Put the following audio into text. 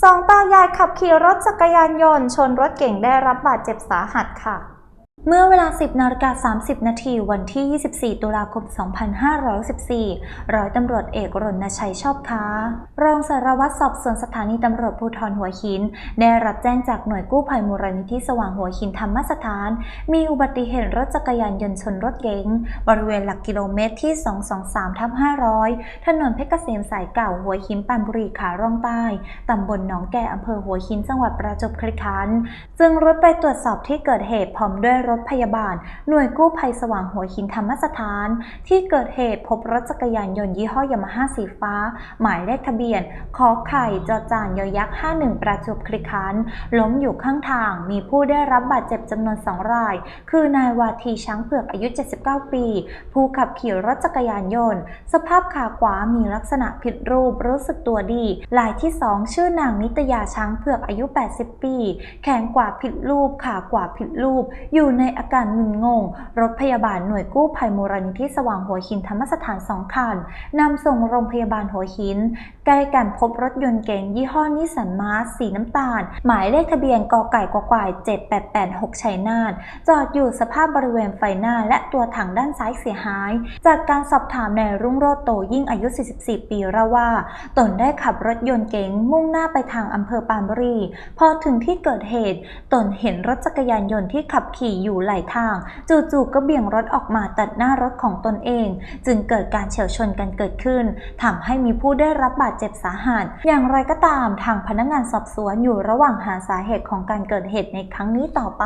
สองตายายขับขี่รถจักรยานยนต์ ชนรถเก่งได้รับบาดเจ็บสาหัสค่ะ เมื่อเวลา 10นาฬิกา30 นาทีวันที่ 24 ตุลาคม 2514ร้อยตำรวจเอกรณชัยชอบค้า รองสารวัตรสอบสวนสถานีตำรวจภูธรหัวหิน ได้รับแจ้งจากหน่วยกู้ภัยมูลนิธิสว่างหัวหินธรรมสถาน มีอุบัติเหตุรถจักรยานยนต์ชนรถเก๋งบริเวณหลักกิโลเมตรที่ 223ทับ500 ถนนเพชรเกษมสายเก่าหัวหินปานบุรีขาร่องใต้ตำบลหนองแกอำเภอหัวหินจังหวัดประจวบคีรีขันธ์จึงรุดไปตรวจสอบที่เกิดเหตุพร้อมด้วยรถพยาบาล หน่วยกู้ภัยสว่างหัวหินธรรมสถาน ที่เกิดเหตุพบรถจักรยานยนต์ยี่ห้อยามาฮ่าสีฟ้า หมายเลขทะเบียนขอไข่จอจานยอยักษ์ 51 ประจวบคีรีขันล้มอยู่ข้างทาง มีผู้ได้รับบาดเจ็บจำนวนสองราย คือนายวาทีช้างเผือกอายุ 79 ปี ผู้ขับขี่รถจักรยานยนต์ สภาพขาขวามีลักษณะผิดรูปรู้สึกตัวดีรายที่ 2 ชื่อนางนิตยาช้างเผือกอายุ 80 ปี แขนขวาผิดรูปขากวาผิดรูปอยู่ในในอาการมึนงง รถพยาบาลหน่วยกู้ภัยมูลนิธิสว่างหัวหินธรรมสถานสองคันนำส่งโรงพยาบาลหัวหิน ใกล้กันพบรถยนต์เก๋งยี่ห้อนิสสันมาร์สีน้ำตาล หมายเลขทะเบียนกไก่กวาย7886ชัยนาทจอดอยู่สภาพบริเวณไฟหน้าและตัวถังด้านซ้ายเสียหาย จากการสอบถามนายรุ่งโรจน์โตยิ่งอายุ 44 ปีเล่าว่า ตนได้ขับรถยนต์เก๋งมุ่งหน้าไปทางอำเภอปานบุรีพอถึงที่เกิดเหตุ ตนเห็นรถจักรยานยนต์ที่ขับขี่อยู่ไหลทาง จู่ๆก็เบี่ยงรถออกมาตัดหน้ารถของตนเอง จึงเกิดการเฉียวชนกันเกิดขึ้นทำให้มีผู้ได้รับบาดเจ็บสาหัส อย่างไรก็ตามทางพนักงานสอบสวนอยู่ระหว่างหาสาเหตุของการเกิดเหตุในครั้งนี้ต่อไป